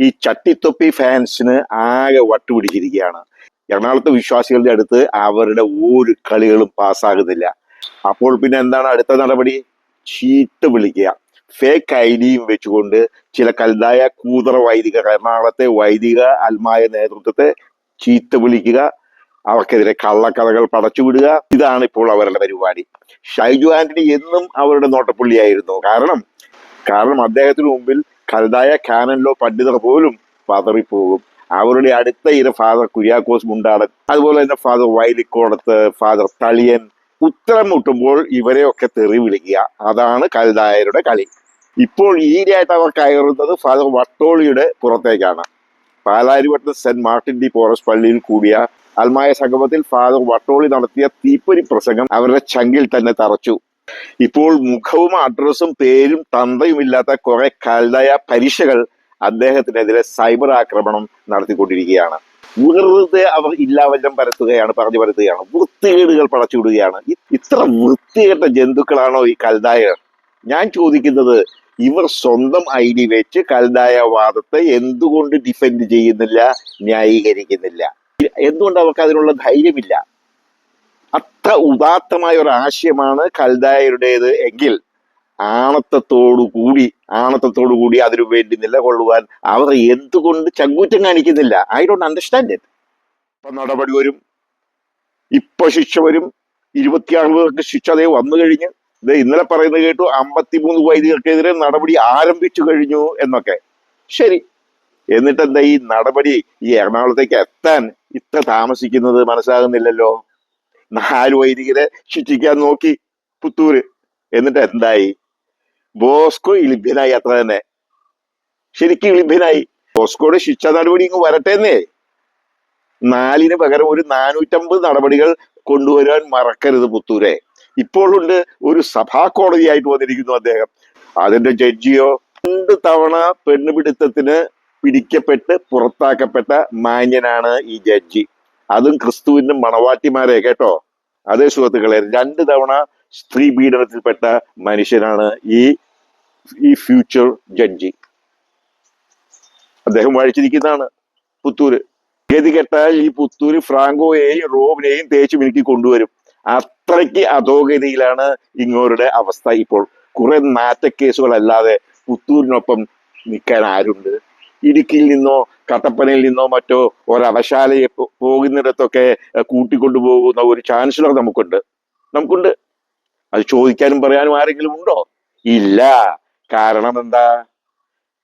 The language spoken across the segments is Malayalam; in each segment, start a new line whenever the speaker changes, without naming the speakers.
ഈ ചട്ടിത്തൊപ്പി ഫാൻസിന് ആകെ വട്ടുപിടിച്ചിരിക്കുകയാണ്. എറണാകുളത്തെ വിശ്വാസികളുടെ അടുത്ത് അവരുടെ ഒരു കളികളും പാസ്സാകുന്നില്ല. അപ്പോൾ പിന്നെ എന്താണ് അടുത്ത നടപടി? ചീട്ട് വിളിക്കുക. ഫേക്ക് ഐ ഡിയും വെച്ചുകൊണ്ട് ചില കൽതായ കൂതറ വൈദിക എറണാകുളത്തെ വൈദിക അൽമായ നേതൃത്വത്തെ ചീത്ത വിളിക്കുക. അവർക്കെതിരെ കള്ളക്കഥകൾ പടച്ചുവിടുക ഇതാണ് ഇപ്പോൾ അവരുടെ പരിപാടി. ഷൈജു ആന്റണി എന്നും അവരുടെ നോട്ടപ്പുള്ളിയായിരുന്നു. കാരണം കാരണം അദ്ദേഹത്തിന് മുമ്പിൽ കൽതായ കാനൻലോ പണ്ഡിതർ പോലും പതറിപ്പോകും. അവരുടെ അടുത്ത ഇര ഫാദർ കുര്യാക്കോസ് മുണ്ടാടൻ അതുപോലെ തന്നെ ഫാദർ വൈലിക്കോടത്ത് ഫാദർ തളിയൻ ഉത്തരം മുട്ടുമ്പോൾ ഇവരെയൊക്കെ തെറി വിളിക്കുക. അതാണ് കൽതായരുടെ കളി. ഇപ്പോൾ ഈരായിട്ട് അവർ കയറുന്നത് ഫാദർ വട്ടോളിയുടെ പുറത്തേക്കാണ്. Palarivattom saint Martin de Porres പള്ളിയിൽ കൂടിയ അൽമായ സംഗമത്തിൽ ഫാദർ വട്ടോളി നടത്തിയ തീപ്പൊരി പ്രസംഗം അവരുടെ ചങ്കിൽ തന്നെ തറച്ചു. ഇപ്പോൾ മുഖവും അഡ്രസ്സും പേരും തന്തയും ഇല്ലാത്ത കുറെ കൽതായ പരീക്ഷകൾ അദ്ദേഹത്തിനെതിരെ സൈബർ ആക്രമണം നടത്തിക്കൊണ്ടിരിക്കുകയാണ്. വെറുതെ അവർ ഇല്ലാവല്ലം പരത്തുകയാണ് പറഞ്ഞു പരത്തുകയാണ്. വൃത്തികേടുകൾ പടച്ചുവിടുകയാണ്. ഇത്ര വൃത്തികെട്ട ജന്തുക്കളാണോ ഈ കൽദായർ ഞാൻ ചോദിക്കുന്നത് ഇവർ സ്വന്തം ഐ ഡി വെച്ച് കൽദായ വാദത്തെ എന്തുകൊണ്ട് ഡിഫെൻഡ് ചെയ്യുന്നില്ല ന്യായീകരിക്കുന്നില്ല? എന്തുകൊണ്ട് അവർക്ക് അതിനുള്ള ധൈര്യമില്ല? അത്ര ഉദാത്തമായ ഒരു ആശയമാണ് കൽദായരുടേത് എങ്കിൽ കൂടി ആണത്തത്തോടു കൂടി അതിനു വേണ്ടി നിലകൊള്ളുവാൻ അവർ എന്തുകൊണ്ട് ചങ്കൂറ്റം കാണിക്കുന്നില്ല? ഐ ഡോണ്ട് അണ്ടർസ്റ്റാൻഡ് ഇറ്റ് ഇപ്പൊ നടപടി വരും. ഇപ്പൊ ശിക്ഷ വരും. ഇരുപത്തിയാറ് പേർക്ക് ശിക്ഷ അതേ വന്നു കഴിഞ്ഞ്. ദേ ഇന്നലെ പറയുന്നത് കേട്ടു അമ്പത്തിമൂന്ന് വൈദികർക്കെതിരെ നടപടി ആരംഭിച്ചു കഴിഞ്ഞു എന്നൊക്കെ. ശരി. എന്നിട്ടെന്താ ഈ നടപടി ഈ എറണാകുളത്തേക്ക് എത്താൻ ഇത്ര താമസിക്കുന്നത് മനസ്സിലാകുന്നില്ലല്ലോ നാല് വൈദികരെ ശിക്ഷിക്കാൻ നോക്കി പുത്തൂര്. എന്നിട്ട് എന്തായി? ബോസ്കോ ഇളിഭ്യനായി. അത്ര തന്നെ. ശരിക്കും ഇളിഭ്യനായി. ബോസ്കോയുടെ ശിക്ഷ നടപടി ഇങ്ങ് വരട്ടെന്നേ നാലിന് പകരം ഒരു നാനൂറ്റമ്പത് നടപടികൾ കൊണ്ടുവരാൻ മറക്കരുത് പുത്തൂരെ. ഇപ്പോഴുണ്ട് ഒരു സഭാ കോടതിയായിട്ട് വന്നിരിക്കുന്നു അദ്ദേഹം. അതിന്റെ ജഡ്ജിയോ രണ്ട് തവണ പെണ്ണുപിടുത്തത്തിന് പിടിക്കപ്പെട്ട് പുറത്താക്കപ്പെട്ട മാന്യനാണ് ഈ ജഡ്ജി. അതും ക്രിസ്തുവിന്റെ മണവാട്ടിമാരെ കേട്ടോ. അതേ സുഹൃത്തുക്കളെ രണ്ട് തവണ സ്ത്രീ പീഡനത്തിൽപ്പെട്ട മനുഷ്യനാണ് ഈ ഈ ഫ്യൂച്ചർ ജഡ്ജി അദ്ദേഹം വായിച്ചിരിക്കുന്നതാണ് പുത്തൂര്. ഗതി കെട്ടാൽ ഈ പുത്തൂര് ഫ്രാങ്കോയെയും റോബിനെയും തേച്ച് മിനുക്കി കൊണ്ടുവരും. അത്രയ്ക്ക് അധോഗതിയിലാണ് ഇങ്ങോരുടെ അവസ്ഥ ഇപ്പോൾ. കുറെ നാറ്റക്കേസുകളല്ലാതെ പുത്തൂരിനൊപ്പം നിൽക്കാൻ ആരുണ്ട്? ഇടുക്കിയിൽ നിന്നോ കട്ടപ്പനയിൽ നിന്നോ മറ്റോ ഒരവശാലയെ പോകുന്നിടത്തൊക്കെ കൂട്ടിക്കൊണ്ടുപോകുന്ന കൂട്ടിക്കൊണ്ടു ഒരു ചാൻസലർ നമുക്കുണ്ട്. നമുക്കുണ്ട്. അത് ചോദിക്കാനും പറയാനും ആരെങ്കിലും ഉണ്ടോ? ഇല്ല. കാരണം എന്താ?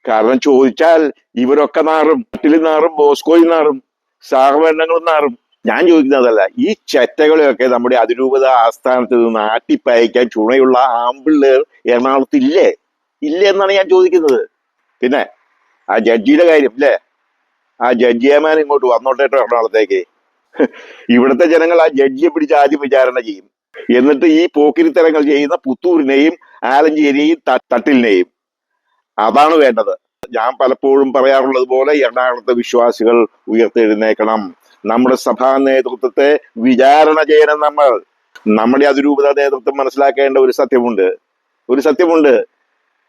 കാരണം ചോദിച്ചാൽ ഇവരൊക്കെ നാറും നാട്ടിൽ നാറും ബോസ്കോയിൽ നാറും സഹകരണങ്ങളും നാറും. ഞാൻ ചോദിക്കുന്നതല്ല ഈ ചെറ്റകളെയൊക്കെ നമ്മുടെ അതിരൂപത ആസ്ഥാനത്ത് നിന്ന് ആട്ടിപ്പയക്കാൻ ചുണയുള്ള ആമ്പിള്ളേർ എറണാകുളത്ത് ഇല്ലേ? ഇല്ലേ എന്നാണ് ഞാൻ ചോദിക്കുന്നത്. പിന്നെ ആ ജഡ്ജിയുടെ കാര്യം അല്ലേ ആ ജഡ്ജിയമാൻ ഇങ്ങോട്ട് വന്നോട്ടേട്ടോ എറണാകുളത്തേക്ക് ഇവിടുത്തെ ജനങ്ങൾ ആ ജഡ്ജിയെ പിടിച്ച് ആദ്യം വിചാരണ ചെയ്യും. എന്നിട്ട് ഈ പോക്കിരിത്തരങ്ങൾ ചെയ്യുന്ന പുത്തൂരിനെയും ആലഞ്ചേരിയെയും തട്ടിലിനെയും. അതാണ് വേണ്ടത്. ഞാൻ പലപ്പോഴും പറയാറുള്ളത് പോലെ എറണാകുളത്തെ വിശ്വാസികൾ ഉയർത്തെഴുന്നേക്കണം. നമ്മുടെ സഭാ നേതൃത്വത്തെ വിചാരണ ചെയ്യണം നമ്മൾ. നമ്മുടെ അതിരൂപത നേതൃത്വം മനസ്സിലാക്കേണ്ട ഒരു സത്യമുണ്ട്. ഒരു സത്യമുണ്ട്.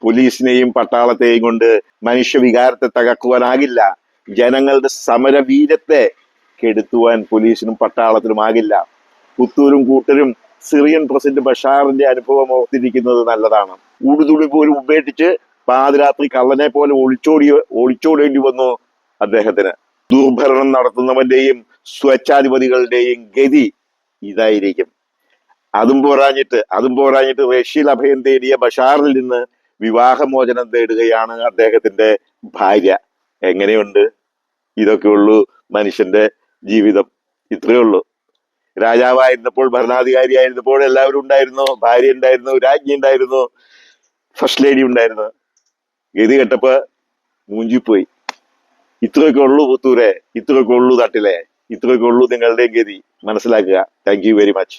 പോലീസിനെയും പട്ടാളത്തെയും കൊണ്ട് മനുഷ്യവികാരത്തെ തകർക്കുവാനാകില്ല. ജനങ്ങളുടെ സമരവീരത്തെ കെടുത്തുവാൻ പോലീസിനും പട്ടാളത്തിനും ആകില്ല പുത്തൂരും കൂട്ടരും സിറിയൻ പ്രസിഡന്റ് ബഷാറിന്റെ അനുഭവം ഓർത്തിരിക്കുന്നത് നല്ലതാണ്. ഊടുതുളി പോലും ഉപേക്ഷിച്ച് പാതിരാത്രി കള്ളനെ പോലെ ഒളിച്ചോടി ഒളിച്ചോടേണ്ടി വന്നു അദ്ദേഹത്തിന്. ദുർഭരണം നടത്തുന്നവന്റെയും സ്വച്ഛാധിപതികളുടെയും ഗതി ഇതായിരിക്കും. അതും പോരാഞ്ഞിട്ട് അതും പോരാഞ്ഞിട്ട് റഷ്യയിൽ അഭയം തേടിയ ബഷാറിൽ നിന്ന് വിവാഹമോചനം തേടുകയാണ് അദ്ദേഹത്തിന്റെ ഭാര്യ. എങ്ങനെയുണ്ട്? ഇതൊക്കെ ഉള്ളൂ മനുഷ്യന്റെ ജീവിതം. ഇത്രയേ ഉള്ളൂ. രാജാവായിരുന്നപ്പോൾ ഭരണാധികാരിയായിരുന്നപ്പോൾ എല്ലാവരും ഉണ്ടായിരുന്നു. ഭാര്യ ഉണ്ടായിരുന്നു രാജ്ഞി ഉണ്ടായിരുന്നു ഫസ്റ്റ് ലേഡി ഉണ്ടായിരുന്നു. ഗതി കെട്ടപ്പോ മൂഞ്ചിപ്പോയി. ഇത്രയൊക്കെ ഉള്ളൂ പുത്തൂരെ. ഇത്രയൊക്കെ ഉള്ളൂ തട്ടിലെ. ഇത്രയൊക്കെ ഉള്ളൂ നിങ്ങളുടെയും ഗതി. മനസ്സിലാക്കുക. Thank you very much